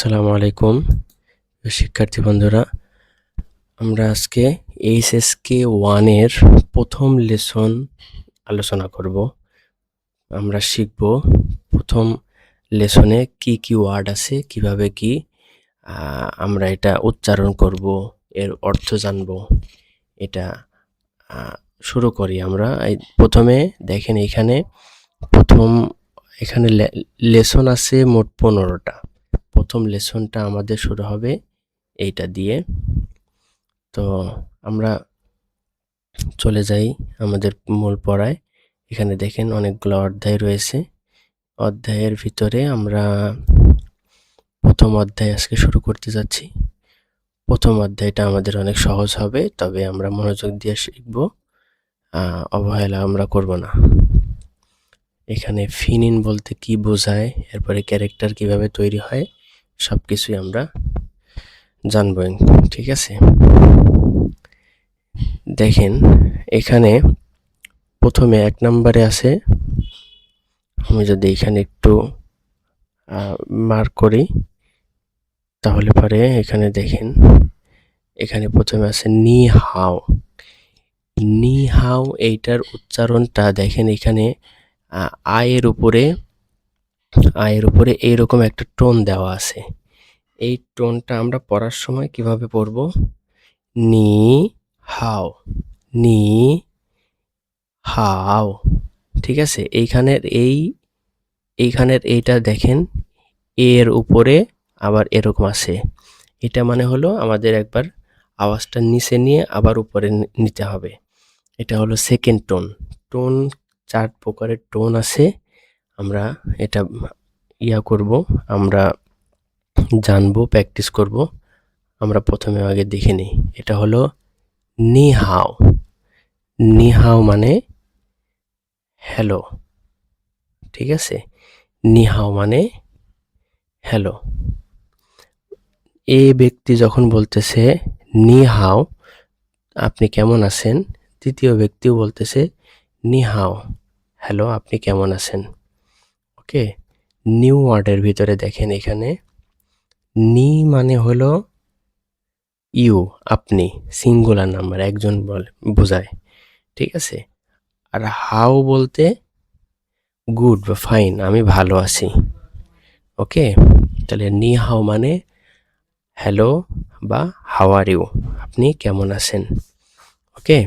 আসসালামু আলাইকুম। শিক্ষার্থী বন্ধুরা, আমরা আজকে এইচএসকে ওয়ানের প্রথম লেসন আলোচনা করব। আমরা শিখব প্রথম লেসনে কি কি ওয়ার্ড আছে, কীভাবে কি আমরা এটা উচ্চারণ করব, এর অর্থ জানব। এটা শুরু করি আমরা। প্রথমে দেখেন এখানে প্রথম, এখানে লেসন আছে মোট পনেরোটা। প্রথম লেসনটা আমাদের শুরু হবে এইটা দিয়ে। তো আমরা চলে যাই আমাদের মূল পড়ায়। এখানে দেখেন অনেকগুলো অধ্যায় রয়েছে। অধ্যায়ের ভিতরে আমরা প্রথম অধ্যায় আজকে শুরু করতে যাচ্ছি। প্রথম অধ্যায়টা আমাদের অনেক সহজ হবে, তবে আমরা মনোযোগ দিয়ে শিখব। অবহেলা আমরা করব না। এখানে ফিনিন বলতে কি বোঝায়, এরপরে ক্যারেক্টার কীভাবে তৈরি হয় সব কিছুই আমরা জানব, ঠিক আছে? দেখেন, এখানে প্রথমে এক নম্বরে আছে, আমি যদি এখানে একটু মার্ক করি, তাহলে পরে এখানে দেখেন, এখানে প্রথমে আছে নি হাও। নি হাও এইটার উচ্চারণটা দেখেন এখানে আয়ের উপরে আয়ের উপরে এইরকম একটা টোন দেওয়া আছে। এই টোনটা আমরা পড়ার সময় কীভাবে পড়ব? নি হাও নি হাও, ঠিক আছে? এইখানের এই, এইখানের এইটা দেখেন, এর উপরে আবার এরকম আছে। এটা মানে হলো আমাদের একবার আওয়াজটা নিচে নিয়ে আবার উপরে নিতে হবে। এটা হলো সেকেন্ড টোন। টোন, চার প্রকারের টোন আছে। আমরা এটা ইয়া করব, আমরা জানব প্র্যাকটিস করব। আমরা প্রথমে আগে দেখে নিই। এটা হলো নিহাও। নিহাও মানে হ্যালো ঠিক আছে? নিহাও মানে হ্যালো এ ব্যক্তি যখন বলতেছে নিহাও, আপনি কেমন আছেন? তৃতীয় ব্যক্তিও বলতেছে নিহাও। হ্যালো আপনি কেমন আছেন? ওকে নিউ ওয়ার্ডের ভিতরে দেখেন এখানে। নি মানে হলো ইউ আপনি সিঙ্গুলার নাম্বার একজন বলে, বোঝায়, ঠিক আছে? আর হাউ বলতে গুড বা ফাইন আমি ভালো আছি ওকে? তাহলে নি হাও মানে হ্যালো বা হাউ আর ইউ আপনি কেমন আছেন ওকে?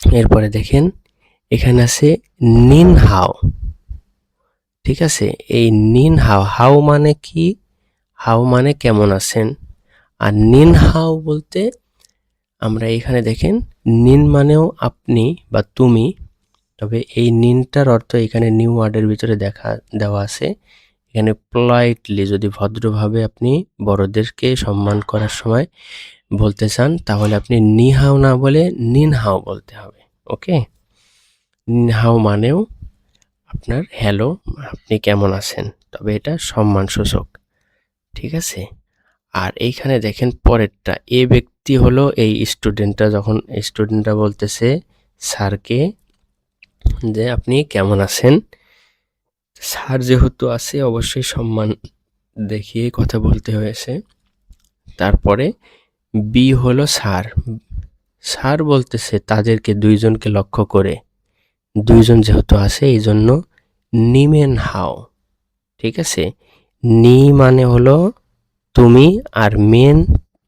এরপরে দেখেন, এখানে আছে নিন হাও ঠিক আছে? এই নিন হাও হাও মানে কি? হাও মানে কেমন আছেন? আর নিন হাও বলতে আমরা এখানে দেখেন, নিন মানেও আপনি বা তুমি, তবে এই নিনটার অর্থ এখানে নিউ ওয়ার্ডের ভিতরে দেখা, দেওয়া আছে। এখানে পোলাইটলি যদি ভদ্রভাবে আপনি বড়দেরকে সম্মান করার সময় বলতে চান, তাহলে আপনি নিহাও না বলে নিন হাও বলতে হবে, ওকে? নিনহাও মানেও আপনার হ্যালো, আপনি কেমন আছেন? তবে এটা সম্মানসূচক, ঠিক আছে? আর এইখানে দেখেন পরেরটা, এ ব্যক্তি হলো এই স্টুডেন্টটা, যখন স্টুডেন্টটা বলতেছে স্যারকে যে আপনি কেমন আছেন? স্যার যেহেতু আছে, অবশ্যই সম্মান দেখিয়ে কথা বলতে হয়েছে। তারপরে বি হলো স্যার। স্যার বলতেছে, তাদেরকে দুইজনকে লক্ষ্য করে। দুইজন যেহেতু আছে এই জন্য নিমেন হাও। ঠিক আছে? নি মানে হলো তুমি আর মেন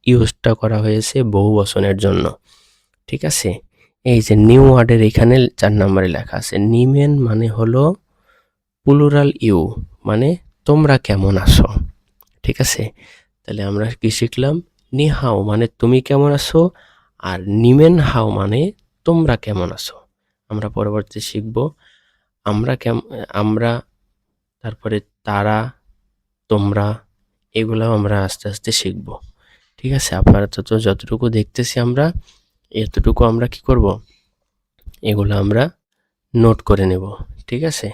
ইউজটা করা হয়েছে বহু বচনের জন্য। ঠিক আছে? এই যে নিউ ওয়ার্ডের এখানে চার নম্বরে লেখা আছে, নিমেন মানে হলো প্লুরাল ইউ মানে তোমরা কেমন আছো। ঠিক আছে? তাহলে আমরা কি শিখলাম? নি হাও মানে তুমি কেমন আছো আর নিমেন হাও মানে তোমরা কেমন আছো। আমরা পরবর্তী শিখব। আমরা কেম, আমরা, তারপরে তারা, তোমরা, এগুলাও আমরা আস্তে আস্তে শিখব। ঠিক আছে? আপাতত যতটুকু দেখতেছি আমরা, এতটুকু আমরা কি করব? এগুলো আমরা নোট করে নেব। ঠিক আছে?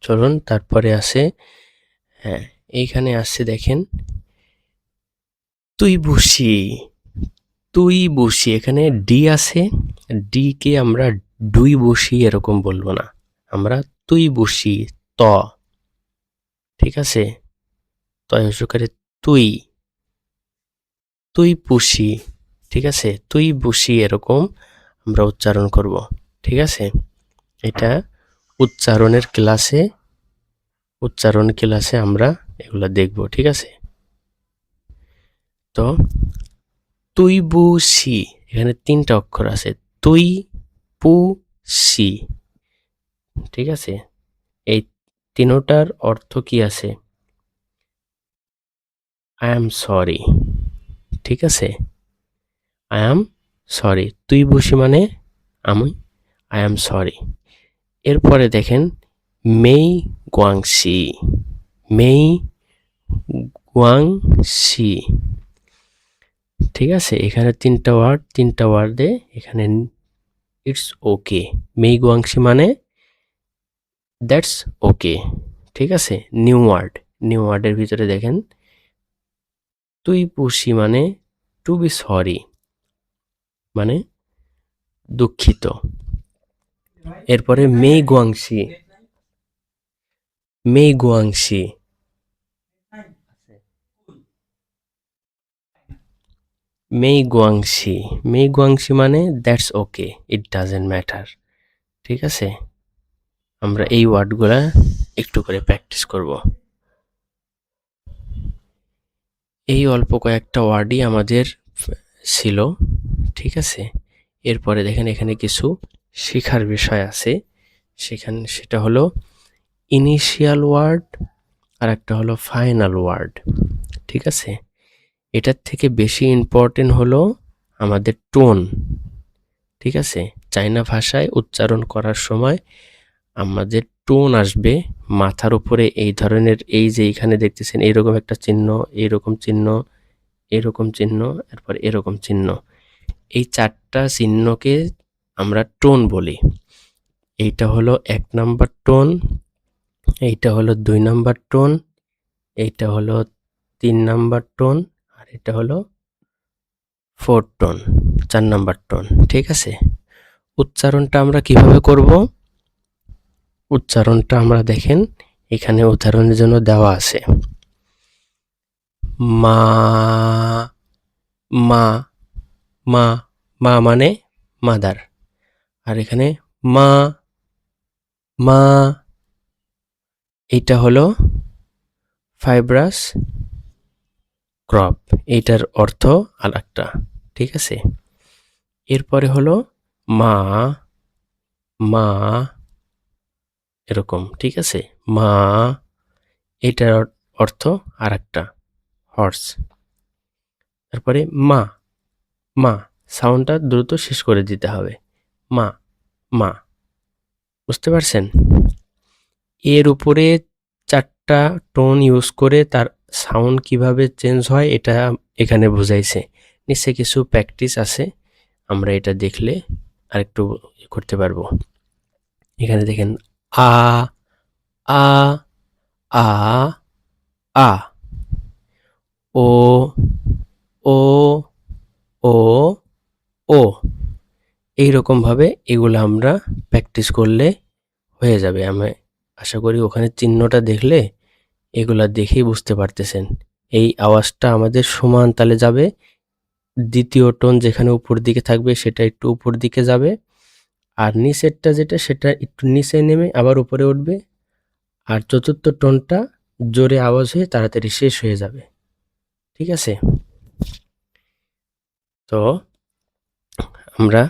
চলুন, তারপরে আসে হ্যাঁ এইখানে আসছে দেখেন, তুই বসি। তুই বসি, এখানে ডি আছে, ডি কে আমরা দুই বসি এরকম বলব না। আমরা তুই বসি, ত। ঠিক আছে? তয় হসুকারে তুই। তুই পুষি ঠিক আছে? তুই বসি এরকম আমরা উচ্চারণ করব, ঠিক আছে? এটা উচ্চারণের ক্লাসে, উচ্চারণ ক্লাসে আমরা এগুলা দেখব, ঠিক আছে? তো তুই বু সি। এখানে তিনটা অক্ষর আছে। তুই পু সি। ঠিক আছে? এই তিনোটার অর্থ কি আছে? আই এম সরি ঠিক আছে? আই অ্যাম সরি তুই বসি মানে আমি। আই অ্যাম সরি এরপরে দেখেন, মেই গুয়াংশি। মেই গুয়াংশি। ঠিক আছে? এখানে তিনটা ওয়ার্ড তিনটা ওয়ার্ডে এখানে ইটস ওকে মেই গুয়াংশি মানে দ্যাটস ওকে ঠিক আছে? নিউ ওয়ার্ড নিউ ওয়ার্ডের ভিতরে দেখেন। তুই পুষি মানে টু বি সরি মানে দুঃখিত। এরপরে মেই গুয়াংশি মেই গুয়াংশি মেই গুয়াংশি মেই গুয়াংশি মানে that's okay it doesn't matter ঠিক আছে? আমরা এই ওয়ার্ডগুলো একটু করে প্র্যাকটিস করব। এই অল্প কয়েকটা ওয়ার্ডই আমাদের ছিল। ঠিক আছে? এরপরে দেখেন এখানে কিছু শেখার বিষয় আছে। সেখানে, সেটা হলো ইনিশিয়াল ওয়ার্ড আর একটা হলো ফাইনাল ওয়ার্ড ঠিক আছে? এটার থেকে বেশি ইম্পর্টেন্ট হলো আমাদের টোন ঠিক আছে? চাইনা ভাষায় উচ্চারণ করার সময় আমাদের টোন আসবে মাথার উপরে এই ধরনের, এই যে এখানে দেখতেছেন এইরকম একটা চিহ্ন এইরকম চিহ্ন, এরকম চিহ্ন, এরপর এরকম চিহ্ন। এই চারটা চিহ্নকে আমরা টোন বলি। এইটা হলো এক নাম্বার টোন এইটা হলো দুই নাম্বার টোন এইটা হলো তিন নাম্বার টোন এটা হলো ফোর টোন চার নাম্বার টোন ঠিক আছে? উচ্চারণটা আমরা কীভাবে করব? উচ্চারণটা আমরা দেখেন, এখানে উদাহরণের জন্য দেওয়া আছে। মা মা মা মা মানে মাদার। আর এখানে মা মা, এটা হলো ফাইব্রাস ক্রপ এইটার অর্থ আর একটা ঠিক আছে? এরপরে হলো মা মা, এরকম, ঠিক আছে? মা এটার অর্থ আর একটা হর্স তারপরে মা মা সাউন্ডটা দ্রুত শেষ করে দিতে হবে। মা মা, বুঝতে পারছেন? এর উপরে চারটা টোন ইউজ করে তার সাউন্ড কীভাবে চেঞ্জ হয়, এটা এখানে বুঝাইছে। নিশ্চয় কিছু প্র্যাকটিস আছে, আমরা এটা দেখলে আরেকটু করতে পারব। এখানে দেখেন, আ আ আ আ, ও ও ও ও। এইরকমভাবে এগুলো আমরা প্র্যাকটিস করলে হয়ে যাবে। আমি আশা করি ওখানে চিহ্নটা দেখলে এগুলা দেখেই বুঝতে পারতেছেন। এই আওয়াজটা আমাদের সমান তালে যাবে। দ্বিতীয় টোন যেখানে উপর দিকে থাকবে সেটা একটু উপর দিকে যাবে। আর নিচেরটা যেটা সেটা একটু নিচে নেমে আবার উপরে উঠবে। আর চতুর্থ টোনটা জোরে আওয়াজ হয়ে তাড়াতাড়ি শেষ হয়ে যাবে। ঠিক আছে? তো আমরা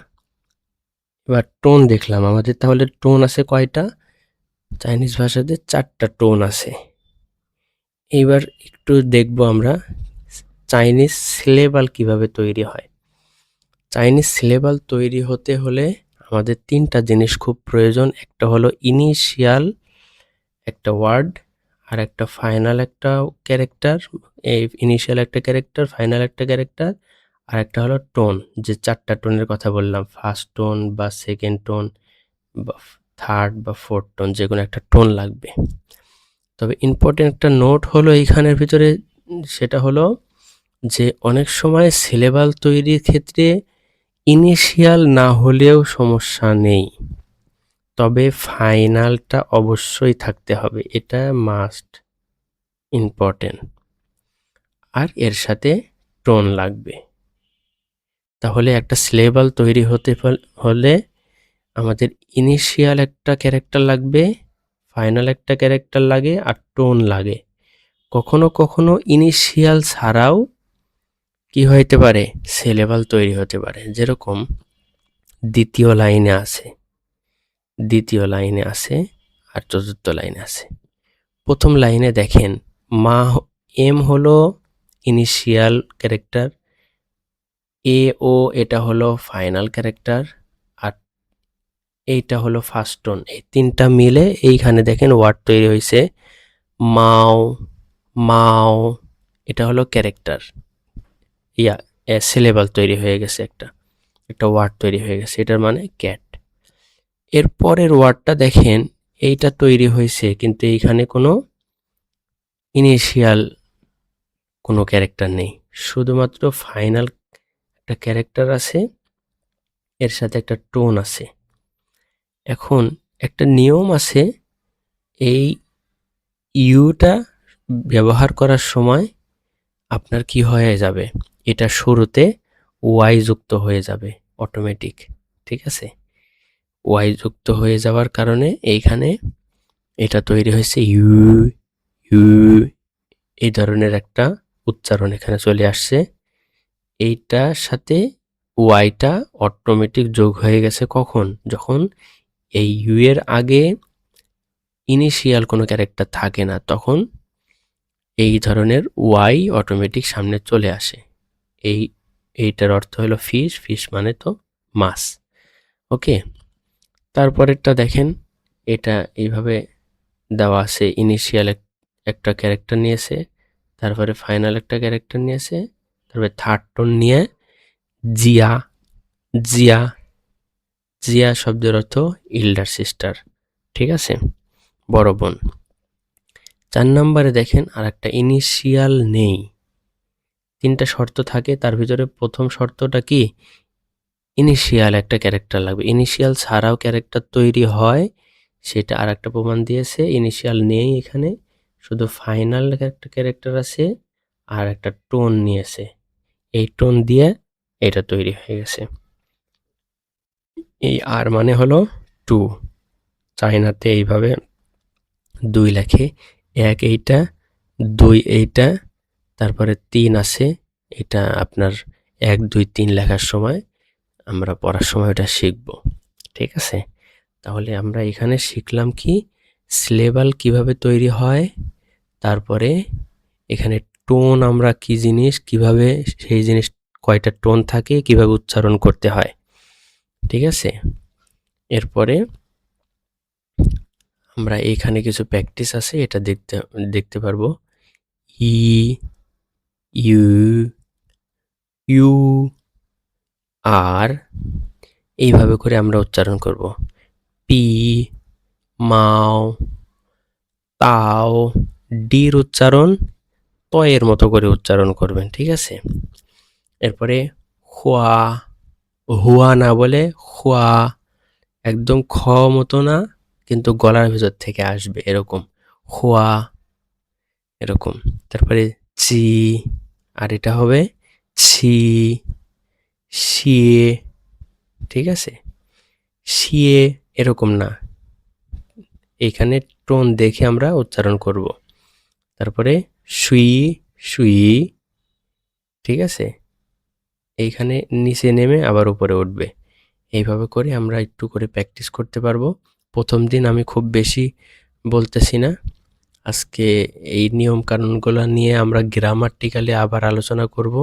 এবার টোন দেখলাম। আমাদের তাহলে টোন আছে কয়টা? চাইনিজ ভাষাতে চারটা টোন আছে। এইবার একটু দেখব আমরা চাইনিজ সিলেবাল কীভাবে তৈরি হয়। চাইনিজ সিলেবাল তৈরি হতে হলে আমাদের তিনটা জিনিস খুব প্রয়োজন, একটা হলো ইনিশিয়াল একটা ওয়ার্ড আর একটা ফাইনাল একটা ক্যারেক্টার এই ইনিশিয়াল একটা ক্যারেক্টার ফাইনাল একটা ক্যারেক্টার আর একটা হলো টোন যে চারটা টোনের কথা বললাম ফার্স্ট টোন বা সেকেন্ড টোন বা থার্ড বা ফোর্থ টোন যে কোনো একটা টোন লাগবে। তবে ইম্পর্টেন্ট একটা নোট হলো এইখানের ভিতরে, সেটা হলো যে অনেক সময় সিলেবাল তৈরির ক্ষেত্রে ইনিশিয়াল না হলেও সমস্যা নেই। তবে ফাইনালটা অবশ্যই থাকতে হবে, এটা মাস্ট ইম্পর্টেন্ট আর এর সাথে টোন লাগবে। তাহলে একটা সিলেবাল তৈরি হতে হলে আমাদের ইনিশিয়াল একটা ক্যারেক্টার লাগবে। ফাইনাল একটা ক্যারেক্টার লাগে আর টোন লাগে। কখনো কখনো ইনিশিয়াল ছাড়াও কি হইতে পারে? সিলেবাল তৈরি হতে পারে। যেরকম দ্বিতীয় লাইনে আছে, দ্বিতীয় লাইনে আছে আর চতুর্থ লাইনে আছে। প্রথম লাইনে দেখেন, মা এম হলো ইনিশিয়াল ক্যারেক্টার এ ও এটা হলো ফাইনাল ক্যারেক্টার এইটা হলো ফার্স্ট টোন এই তিনটা মিলে এইখানে দেখেন ওয়ার্ড তৈরি হয়েছে। মাও মাও, এটা হলো ক্যারেক্টার ইয়া সিলেবাল তৈরি হয়ে গেছে একটা। একটা ওয়ার্ড তৈরি হয়ে গেছে, এটার মানে ক্যাট এর পরের ওয়ার্ডটা দেখেন, এইটা তৈরি হয়েছে, কিন্তু এইখানে কোনো ইনিশিয়াল কোনো ক্যারেক্টার নেই। শুধুমাত্র ফাইনাল একটা ক্যারেক্টার আছে, এর সাথে একটা টোন আছে। এখন একটা নিয়ম আছে, এই ইউটা ব্যবহার করার সময় আপনার কি হয়ে যাবে? এটা শুরুতে ওয়াই যুক্ত হয়ে যাবে অটোমেটিক ঠিক আছে? ওয়াই যুক্ত হয়ে যাওয়ার কারণে এইখানে এটা তৈরি হয়েছে ইউ ইউ, এই ধরনের একটা উচ্চারণ এখানে চলে আসছে। এইটার সাথে ওয়াইটা অটোমেটিক যোগ হয়ে গেছে কখন? যখন এই ইউ এর আগে ইনিশিয়াল কোনো ক্যারেক্টার থাকে না, তখন এই ধরনের ওয়াই অটোমেটিক সামনে চলে আসে। এই, এইটার অর্থ হলো ফিশ ফিশ মানে তো মাছ। ওকে তারপরেরটা দেখেন, এটা এইভাবে দেওয়া আছে ইনিশিয়াল একটা ক্যারেক্টার নিয়েছে, তারপরে ফাইনাল একটা ক্যারেক্টার নিয়েছে, তারপরে থার্ড টোন নিয়ে জিয়া জিয়া জিয়া শব্দের অর্থ ইল্ডার সিস্টার, ঠিক আছে? বড় বোন। চার নম্বরে দেখেন আর একটা ইনিশিয়াল নেই। তিনটা শর্ত থাকে, তার ভিতরে প্রথম শর্তটা কি? ইনিশিয়াল একটা ক্যারেক্টার লাগবে। ইনিশিয়াল ছাড়াও ক্যারেক্টার তৈরি হয়, সেটা আর একটা প্রমাণ দিয়েছে, ইনিশিয়াল নেই এখানে, শুধু ফাইনাল একটা ক্যারেক্টার আছে, আর একটা টোন নিয়েছে। এই টোন দিয়ে এটা তৈরি হয়ে গেছে। এই আর মানে হলো টু। চায়নাতে এইভাবে দুই লেখে, এক এইটা, দুই এইটা, তারপরে তিন আছে এটা আপনার এক, দুই, তিন লেখার সময় আমরা পড়ার সময় ওটা শিখব, ঠিক আছে? তাহলে আমরা এখানে শিখলাম কি সিলেবাল কীভাবে তৈরি হয়, তারপরে এখানে টোন আমরা কি জিনিস, কীভাবে সেই জিনিস কয়টা টোন থাকে, কীভাবে উচ্চারণ করতে হয়। ঠিক আছে? এরপরে আমরা এখানে কিছু প্র্যাকটিস আছে, এটা দেখতে দেখতে পারব। ই, ইউ ইউ, আর এইভাবে করে আমরা উচ্চারণ করব। পি, মাও, তাও, ডির উচ্চারণ, তয়ের মতো করে উচ্চারণ করবেন, ঠিক আছে? এরপরে হুয়া হুয়া না বলে হুয়া একদম খ মতো না, কিন্তু গলার ভিতর থেকে আসবে এরকম। হুয়া এরকম। তারপরে চি, আর এটা হবে ছি, শিয়ে, ঠিক আছে? শিয়ে এরকম না। এখানে টোন দেখে আমরা উচ্চারণ করব। তারপরে সুই সুই, ঠিক আছে? এইখানে নিচে নেমে আবার উপরে উঠবে। এইভাবে করে আমরা একটু করে প্র্যাকটিস করতে পারব। প্রথম দিন আমি খুব বেশি বলতেছি না। আজকে এই নিয়ম কানুনগুলো নিয়ে আমরা গ্রামাটিক্যালি আবার আলোচনা করব।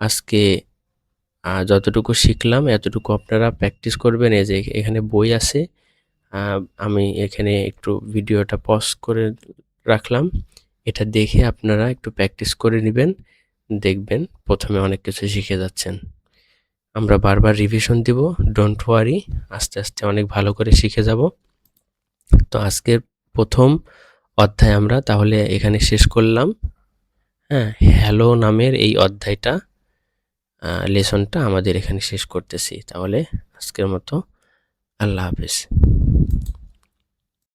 আজকে যতটুকু শিখলাম, এতটুকু আপনারা প্র্যাকটিস করবেন। এই যে এখানে বই আছে আমি এখানে একটু ভিডিওটা পজ করে রাখলাম। এটা দেখে আপনারা একটু প্র্যাকটিস করে নেবেন। দেখবেন। প্রথমে অনেক কিছু শিখে যাচ্ছেন। আমরা বারবার রিভিশন দিব। ডোন্ট ওয়ারি আস্তে আস্তে অনেক ভালো করে শিখে যাব। তো আজকের প্রথম অধ্যায় আমরা তাহলে এখানে শেষ করলাম। হ্যাঁ হ্যালো নামের এই অধ্যায়টা লেসনটা আমাদের এখানে শেষ করতেছি। তাহলে আজকের মতো আল্লাহ হাফেজ।